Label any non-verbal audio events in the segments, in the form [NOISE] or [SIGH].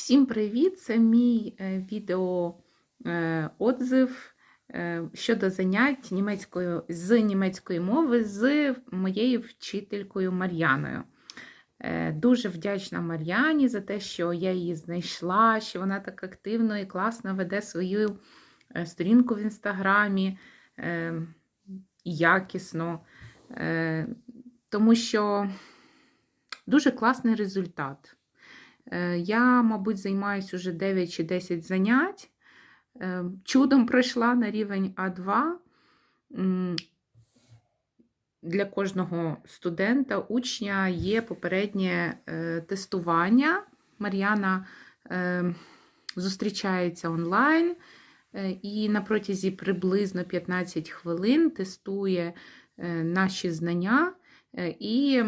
Всім привіт! Це мій е, відео е, отзив е, щодо занять німецькою, з німецької мови з моєю вчителькою Мар'яною. Е, Дуже вдячна Мар'яні за те, що я її знайшла, що вона так активно і класно веде свою сторінку в інстаграмі якісно, тому що дуже класний результат. Е, Я, мабуть, займаюся вже 9 чи 10 занять. Е, Чудом пройшла на рівень А2. Для кожного студента, учня є попереднє е, тестування. Мар'яна зустрічається онлайн і на протязі приблизно 15 хвилин тестує наші знання і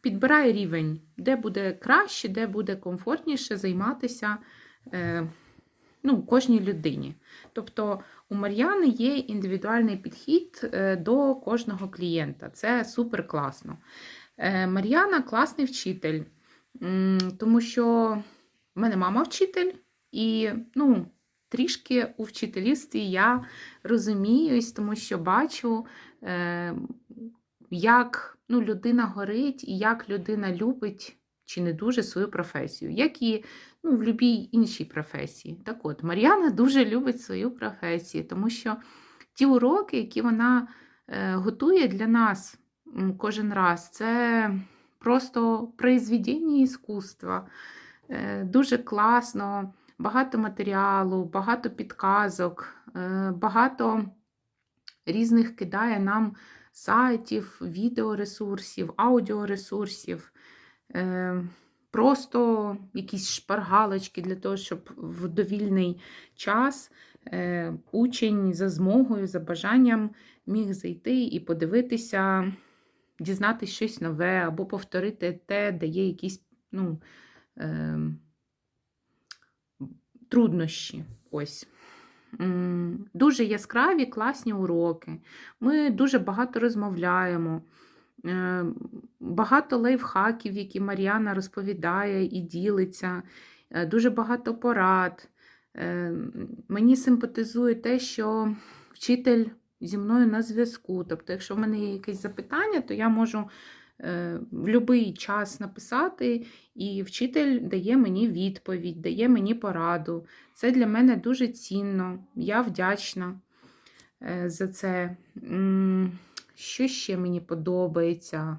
підбирає рівень, де буде краще, де буде комфортніше займатися е, ну, кожній людині. Тобто у Мар'яни є індивідуальний підхід е, до кожного клієнта. Це супер класно. Е, Мар'яна класний вчитель, тому що в мене мама вчитель, і ну, трішки у вчителівстві я розуміюсь, тому що бачу, як ну, людина горить і як людина любить чи не дуже свою професію, як і ну, в будь-якій іншій професії. Так от, Мар'яна дуже любить свою професію, тому що ті уроки, які вона е, готує для нас кожен раз, це просто произведення іскусства. Е, дуже класно, багато матеріалу, багато підказок, е, багато різних кидає нам сайтів, відеоресурсів, аудіоресурсів, просто якісь шпаргалочки для того, щоб в довільний час е, учень за змогою, за бажанням міг зайти і подивитися, дізнатися щось нове, або повторити те, де є якісь ну, е, труднощі. Ось. Дуже яскраві, класні уроки. Ми дуже багато розмовляємо. Е, Багато лайфхаків, які Мар'яна розповідає і ділиться, е, дуже багато порад. Е, Мені симпатизує те, що вчитель зі мною на зв'язку. Тобто, якщо в мене є якесь запитання, то я можу в будь-який час написати, і вчитель дає мені відповідь, дає мені пораду. Це для мене дуже цінно. Я вдячна за це. Що ще мені подобається?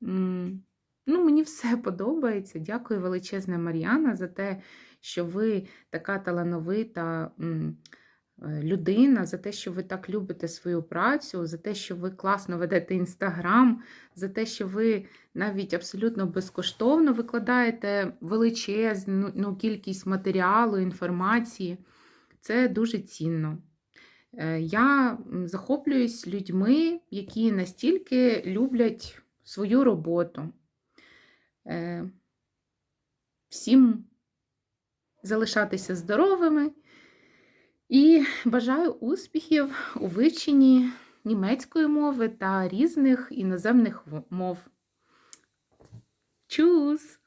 Ну, мені все [LAUGHS] подобається. Дякую величезне Мар'яна за те, що ви така талановита е, людина, за те, що ви так любите свою працю, за те, що ви класно ведете інстаграм, за те, що ви навіть абсолютно безкоштовно викладаєте величезну ну, кількість матеріалу, інформації. Це дуже цінно. Е, Я захоплююсь людьми, які настільки люблять свою роботу. Е, Всім залишатися здоровими і бажаю успіхів у вивченні німецької мови та різних іноземних мов. Чус!